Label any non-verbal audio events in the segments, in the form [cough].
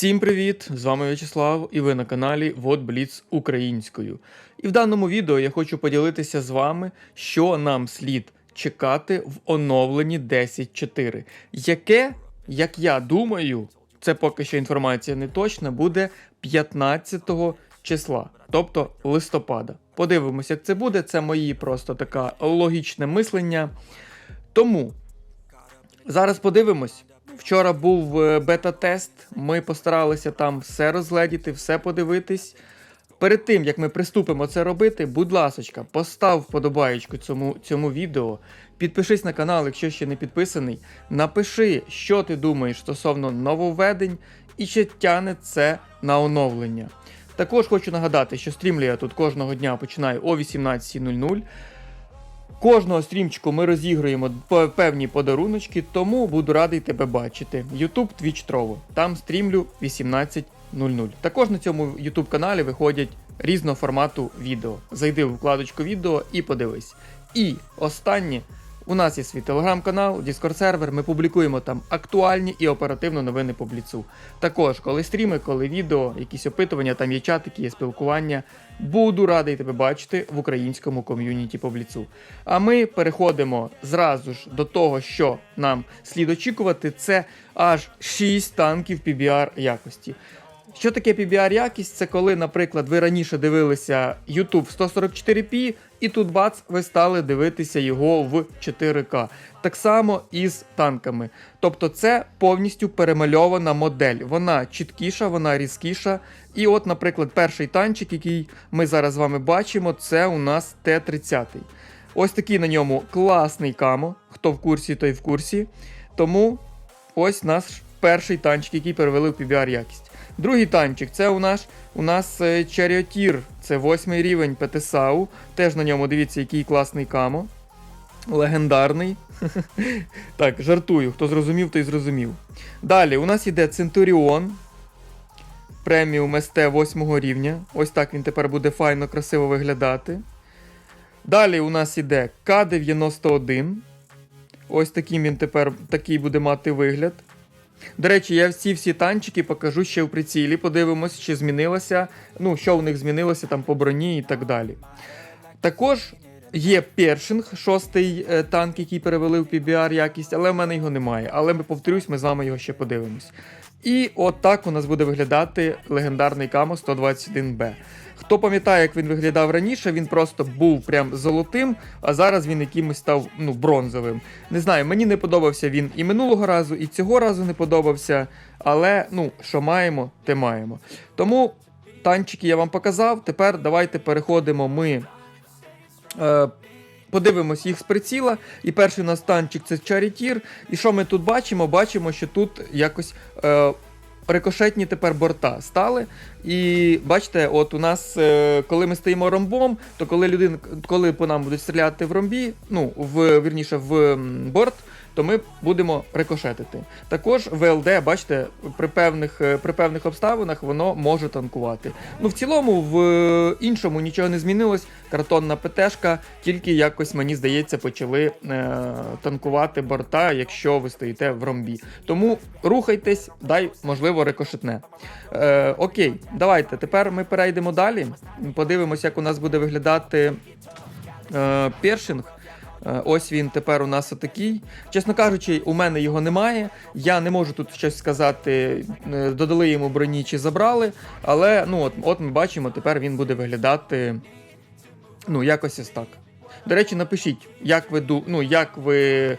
Всім привіт! З вами В'ячеслав і ви на каналі Вот Бліц українською. І в даному відео я хочу поділитися з вами, що нам слід чекати в оновленні 10.4, яке, як я думаю, це поки що інформація не точна, буде 15 числа, тобто листопада. Подивимося, як це буде. Це мої просто таке логічне мислення. Тому Зараз подивимось. Вчора був е, бета-тест. Ми постаралися там все розгледіти, все подивитись. Перед тим як ми приступимо це робити, будь ласочка, постав вподобаєчку цьому, цьому відео. Підпишись на канал, якщо ще не підписаний. Напиши, що ти думаєш стосовно нововведень і чи тяне це на оновлення. Також хочу нагадати, що стрімлю я тут кожного дня починаю о 18.00. Кожного стрімчику ми розігруємо певні подаруночки, тому буду радий тебе бачити. YouTube Twitch Trovo. Там стрімлю 18.00. Також на цьому YouTube каналі виходять різного формату відео. Зайди в вкладочку відео і подивись. І останнє. У нас є свій телеграм-канал, Discord сервер. Ми публікуємо там актуальні і оперативно новини по бліцу. Також, коли стріми, коли відео, якісь опитування, там є чатики, є спілкування. Буду радий тебе бачити в українському ком'юніті по бліцу. А ми переходимо зразу ж до того, що нам слід очікувати. Це аж 6 танків PBR якості. Що таке PBR якість? Це коли, наприклад, ви раніше дивилися YouTube в 144p, і тут бац, ви стали дивитися його в 4К. Так само і з танками. Тобто це повністю перемальована модель. Вона чіткіша, вона різкіша. І от, наприклад, перший танчик, який ми зараз з вами бачимо, це у нас Т-30. Ось такий на ньому класний камо. Хто в курсі, той в курсі. Тому ось наш перший танчик, який перевели в PBR якість. Другий танчик це у нас у нас е, Charioteer, це восьмий рівень ПТСАУ. Теж на ньому дивіться, який класний камо. Легендарний. [laughs] так, жартую, хто зрозумів, той зрозумів. Далі у нас іде Centurion. Преміум СТ 8 рівня. Ось так він тепер буде файно, красиво виглядати. Далі у нас іде К-91. Ось таким він тепер такий буде мати вигляд. До речі, я всі всі танчики покажу ще в прицілі. Подивимось, чи змінилося, ну, що у них змінилося там по броні і так далі. Також є першинг, шостий е, танк, який перевели в PBR якість, але в мене його немає. Але ми повторюсь, ми з вами його ще подивимось. І от так у нас буде виглядати легендарний Камо 121Б. Хто пам'ятає, як він виглядав раніше, він просто був прям золотим, а зараз він якимось став ну, бронзовим. Не знаю, мені не подобався він і минулого разу, і цього разу не подобався. Але ну, що маємо, те маємо. Тому танчики я вам показав. Тепер давайте переходимо ми. Е, Подивимось їх з приціла. І перший у нас танчик це чарітір. І що ми тут бачимо? Бачимо, що тут якось е, рикошетні тепер борта стали. І бачите, от у нас, е, коли ми стоїмо ромбом, то коли людина, коли по нам будуть стріляти в ромбі, ну, в, вірніше, в борт, то ми будемо рикошетити. Також ВЛД, бачите, при певних, е, при певних обставинах воно може танкувати. Ну, в цілому, в е, іншому нічого не змінилось. Картонна ПТшка, тільки якось, мені здається, почали е, танкувати борта, якщо ви стоїте в ромбі. Тому рухайтесь, дай, можливо, рикошетне. Е, окей, давайте. Тепер ми перейдемо далі. Подивимося, як у нас буде виглядати е, першинг. Е, Ось він тепер у нас отакий. Чесно кажучи, у мене його немає. Я не можу тут щось сказати, е, додали йому броні чи забрали. Але ну от, от ми бачимо, тепер він буде виглядати ну, якось ось так. До речі, напишіть, як ви ну, як ви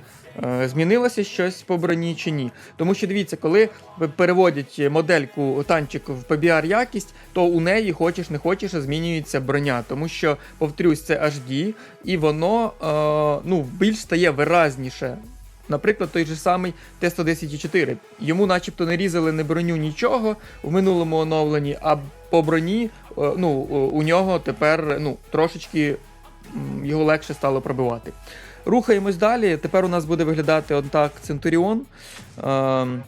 змінилося щось по броні чи ні. Тому що дивіться, коли переводять модельку танчик в PBR якість, то у неї хочеш не хочеш змінюється броня. Тому що, повторюсь, це HD, і воно е, ну, більш стає виразніше. Наприклад, той же самий Т-110-4. Йому начебто не різали не броню нічого в минулому оновленні, а по броні е, ну, у нього тепер ну, трошечки його легше стало пробивати. Рухаємось далі. Тепер у нас буде виглядати отак Центуріон. Ем,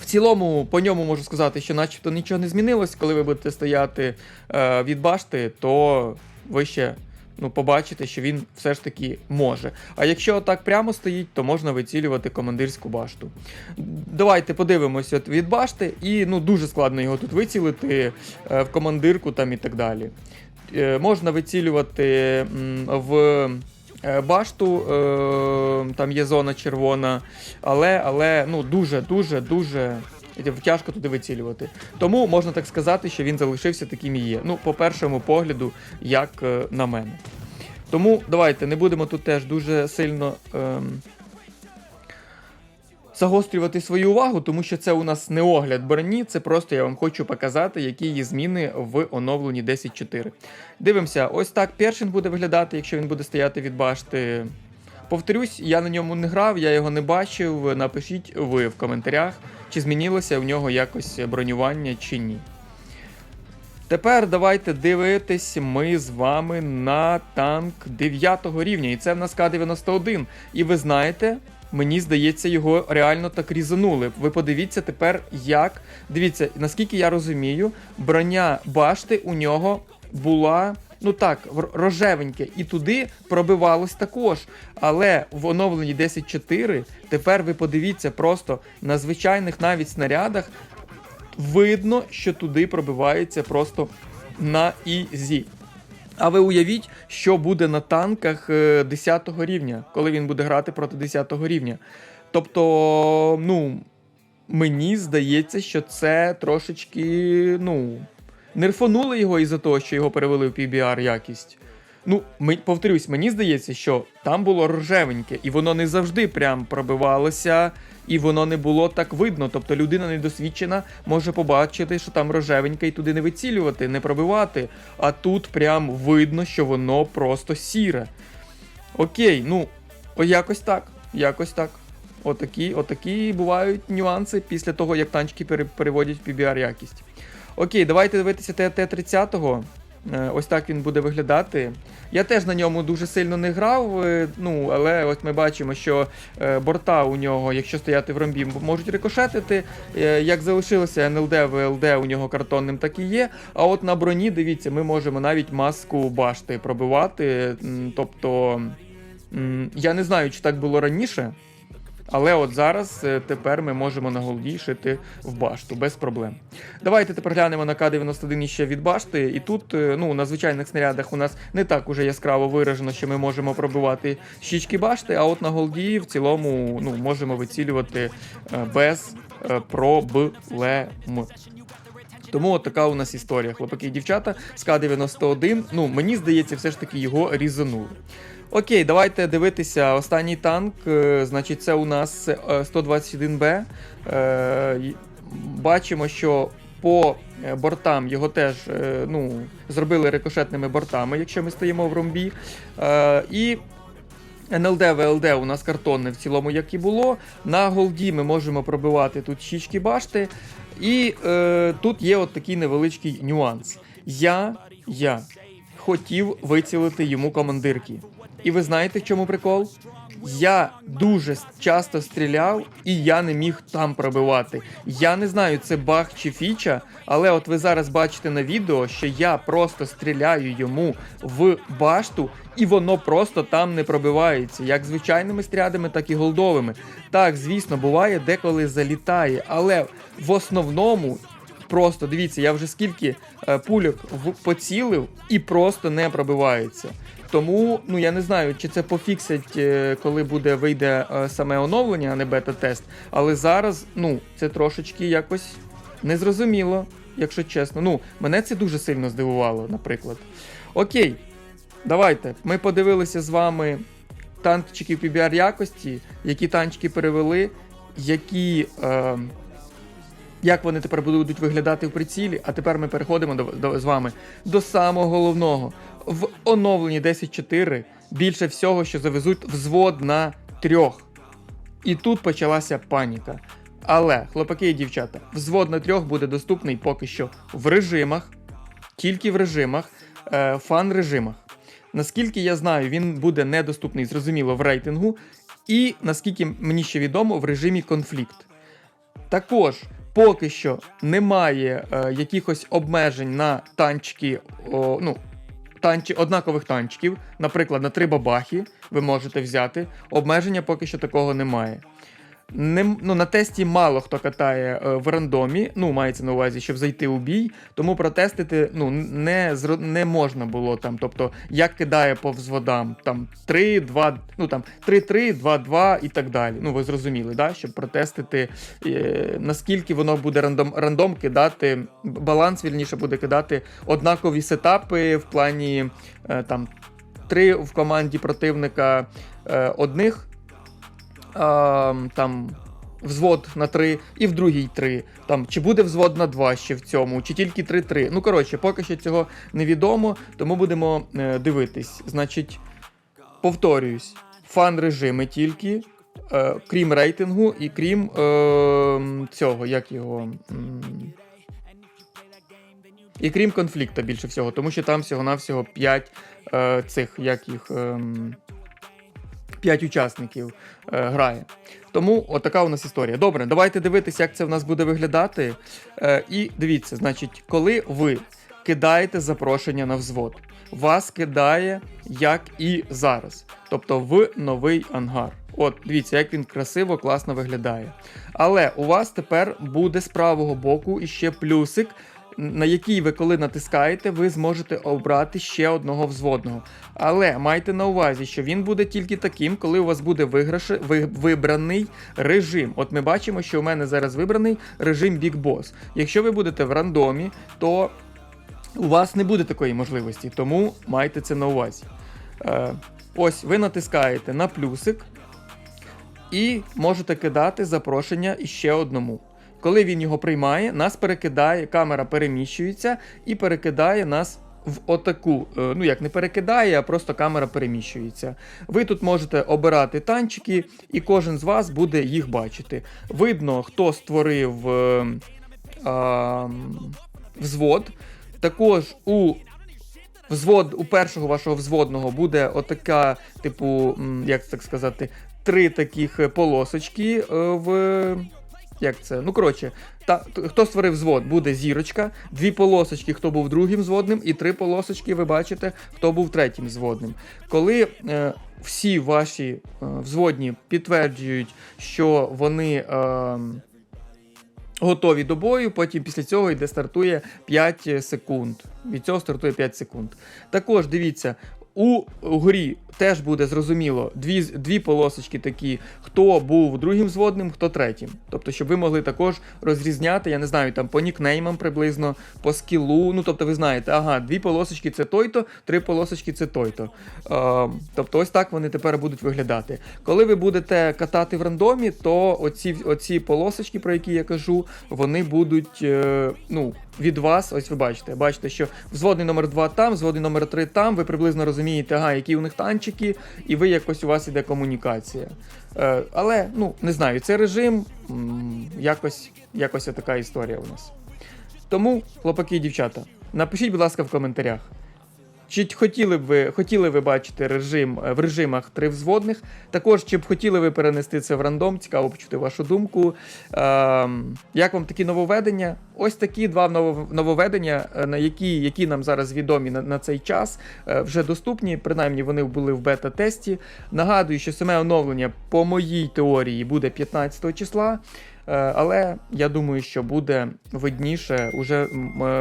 в цілому, по ньому можу сказати, що начебто нічого не змінилось. Коли ви будете стояти е, від башти, то ви ще ну, побачите, що він все ж таки може. А якщо так прямо стоїть, то можна вицілювати командирську башту. Давайте подивимося від башти, і ну, дуже складно його тут вицілити е, в командирку там і так далі. Е, можна вицілювати в башту, е, там є зона червона, але, але ну, дуже, дуже, дуже. Тяжко туди вицілювати. Тому можна так сказати, що він залишився таким і є. Ну, по першому погляду, як е, на мене. Тому давайте не будемо тут теж дуже сильно ем, загострювати свою увагу, тому що це у нас не огляд броні, це просто я вам хочу показати, які є зміни в оновленні 10.4. Дивимося, ось так першин буде виглядати, якщо він буде стояти від башти. Повторюсь, я на ньому не грав, я його не бачив. Напишіть ви в коментарях, чи змінилося в нього якось бронювання чи ні. Тепер давайте дивитись ми з вами на танк 9 рівня. І це в нас К-91. І ви знаєте, мені здається, його реально так різанули. Ви подивіться тепер, як. Дивіться, наскільки я розумію, броня башти у нього була. Ну так, рожевеньке, і туди пробивалось також. Але в оновленні 10.4 тепер ви подивіться просто на звичайних навіть снарядах видно, що туди пробивається просто на ізі. А ви уявіть, що буде на танках е, 10 рівня, коли він буде грати проти 10 рівня. Тобто, ну, мені здається, що це трошечки, ну, нерфанули його із-за того, що його перевели в PBR якість. Ну, ми, повторюсь, мені здається, що там було рожевеньке, і воно не завжди прям пробивалося, і воно не було так видно. Тобто людина недосвідчена може побачити, що там рожевеньке, і туди не вицілювати, не пробивати. А тут прям видно, що воно просто сіре. Окей, ну, о, якось так. Якось так. Отакі, отакі бувають нюанси після того, як танчики пере- переводять в PBR якість. Окей, давайте дивитися Т-30. Е, Ось так він буде виглядати. Я теж на ньому дуже сильно не грав, е, ну, але ось ми бачимо, що е, борта у нього, якщо стояти в ромбі, можуть рикошетити. Як залишилося НЛД, ВЛД у нього картонним, так і є. А от на броні, дивіться, ми можемо навіть маску башти пробивати. Тобто, я не знаю, чи так було раніше. Але от зараз е, тепер ми можемо на голді шити в башту без проблем. Давайте тепер глянемо на К-91 ще від башти. І тут, е, ну, на звичайних снарядах у нас не так уже яскраво виражено, що ми можемо пробивати щічки башти, а от на голді в цілому ну, можемо вицілювати е, без проблем. Тому от така у нас історія. Хлопаки і дівчата з К-91. Ну, мені здається, все ж таки його різанули. Окей, давайте дивитися. Останній танк. е, Значить, це у нас е, 121Б. Е, Бачимо, що по е, бортам його теж е, ну, зробили рикошетними бортами, якщо ми стоїмо в ромбі. Е, І НЛД, ВЛД у нас картонне в цілому, як і було. На голді ми можемо пробивати тут щічки башти. І е, тут є от такий невеличкий нюанс. Я, я хотів вицілити йому командирки. І ви знаєте, в чому прикол? Я дуже часто стріляв, і я не міг там пробивати. Я не знаю, це баг чи фіча, але от ви зараз бачите на відео, що я просто стріляю йому в башту, і воно просто там не пробивається, як звичайними стрядами, так і голдовими. Так, звісно, буває, деколи залітає, але в основному Просто дивіться, я вже скільки е, пульок в, поцілив і просто не пробивається. Тому ну я не знаю, чи це пофіксять, е, коли буде вийде е, саме оновлення, а не бета-тест. Але зараз ну це трошечки якось незрозуміло, якщо чесно. Ну мене це дуже сильно здивувало, наприклад. Окей, давайте. Ми подивилися з вами танчиків PBR якості, які танчики перевели, які. Е, як вони тепер будуть виглядати в прицілі. А тепер ми переходимо до, до, з вами до самого головного. В оновленні 10.4 більше всього, що завезуть взвод на трьох. І тут почалася паніка. Але, хлопаки і дівчата, взвод на трьох буде доступний поки що в режимах, тільки в режимах, е, фан-режимах. Наскільки я знаю, він буде недоступний, зрозуміло, в рейтингу, і наскільки мені ще відомо, в режимі конфлікт. Також поки що немає е, якихось обмежень на танчики, о, ну, танчі, однакових танчиків, наприклад, на три бабахи ви можете взяти. Обмеження поки що такого немає. Не, ну, на тесті мало хто катає е, в рандомі, ну, мається на увазі, щоб зайти у бій, тому протестити ну, не, не можна було там. Тобто, як кидає по взводам, там 3, 2, ну там 3-3, 2-2 і так далі. Ну, ви зрозуміли, да? щоб протестити, е, наскільки воно буде рандом, рандом кидати, баланс вільніше буде кидати однакові сетапи в плані е, там 3 в команді противника е, одних там взвод на 3 і в другій 3. Там, чи буде взвод на 2 ще в цьому, чи тільки 3-3. Ну, коротше, поки що цього невідомо, тому будемо е, дивитись. Значить, повторююсь, фан режими тільки, е, крім рейтингу і крім е, цього, як його. і крім конфлікту більше всього, тому що там всього-навсього 5 е, цих, як їх. ем, 5 учасників е, грає. Тому отака у нас історія. Добре, давайте дивитися, як це в нас буде виглядати. Е, і дивіться, значить, коли ви кидаєте запрошення на взвод, вас кидає як і зараз, тобто в новий ангар. От, дивіться, як він красиво, класно виглядає. Але у вас тепер буде з правого боку іще плюсик, на який ви коли натискаєте, ви зможете обрати ще одного взводного. Але майте на увазі, що він буде тільки таким, коли у вас буде виграши, ви, вибраний режим. От ми бачимо, що у мене зараз вибраний режим Big Boss. Якщо ви будете в рандомі, то у вас не буде такої можливості, тому майте це на увазі. Е, ось ви натискаєте на плюсик і можете кидати запрошення іще одному. Коли він його приймає, нас перекидає, камера переміщується і перекидає нас в отаку. е, Ну, як не перекидає, а просто камера переміщується. Ви тут можете обирати танчики, і кожен з вас буде їх бачити. Видно, хто створив е, а, взвод. Також у взвод, у першого вашого взводного буде отака, типу, як так сказати, три таких е, полосочки е, в. Як це? Ну, коротше, та, хто створив взвод, буде зірочка, дві полосочки, хто був другим взводним, і три полосочки, ви бачите, хто був третім взводним. Коли е, всі ваші е, взводні підтверджують, що вони. Е, Готові до бою, потім після цього йде стартує 5 секунд. Від цього стартує 5 секунд. Також дивіться, у грі теж буде зрозуміло дві, дві полосочки такі, хто був другим взводним, хто третім. Тобто, щоб ви могли також розрізняти, я не знаю, там по нікнеймам приблизно, по скілу. Ну, тобто, ви знаєте, ага, дві полосочки це той-то, три полосочки це той-то. Е, тобто, ось так вони тепер будуть виглядати. Коли ви будете катати в рандомі, то оці, оці полосочки, про які я кажу, вони будуть е, ну, від вас. Ось ви бачите, бачите, що взводний номер 2 там, взводний номер 3 там. Ви приблизно розумієте, ага, які у них танчики, і ви якось у вас іде комунікація. Е, але ну не знаю, це режим м, якось, якось така історія у нас. Тому, хлопаки і дівчата, напишіть, будь ласка, в коментарях. Чи хотіли б ви хотіли ви бачити режим е, в режимах три взводних? Також чи б хотіли ви перенести це в рандом? Цікаво почути вашу думку. Ем, як вам такі нововведення? Ось такі два новов- нововведення, е, на які, які нам зараз відомі на, на цей час, е, вже доступні. Принаймні вони були в бета-тесті. Нагадую, що саме оновлення по моїй теорії буде 15 числа. Е, Але я думаю, що буде видніше уже е,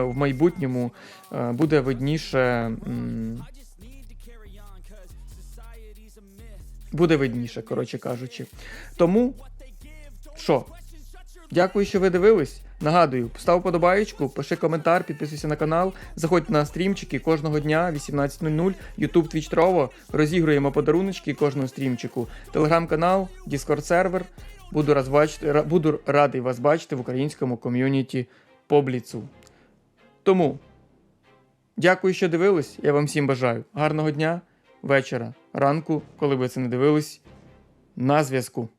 в майбутньому е, буде видніше. Буде видніше, коротше кажучи. Тому що? Дякую, що ви дивились. Нагадую, став подобаєчку, пиши коментар, підписуйся на канал, заходь на стрімчики кожного дня 18.00, YouTube, Twitch Trovo, розігруємо подаруночки кожного стрімчику, телеграм-канал, Discord сервер. Буду, раз бачити, буду радий вас бачити в українському ком'юніті побліцу. Тому дякую, що дивились. Я вам всім бажаю гарного дня, вечора, ранку, коли ви це не дивились. На зв'язку.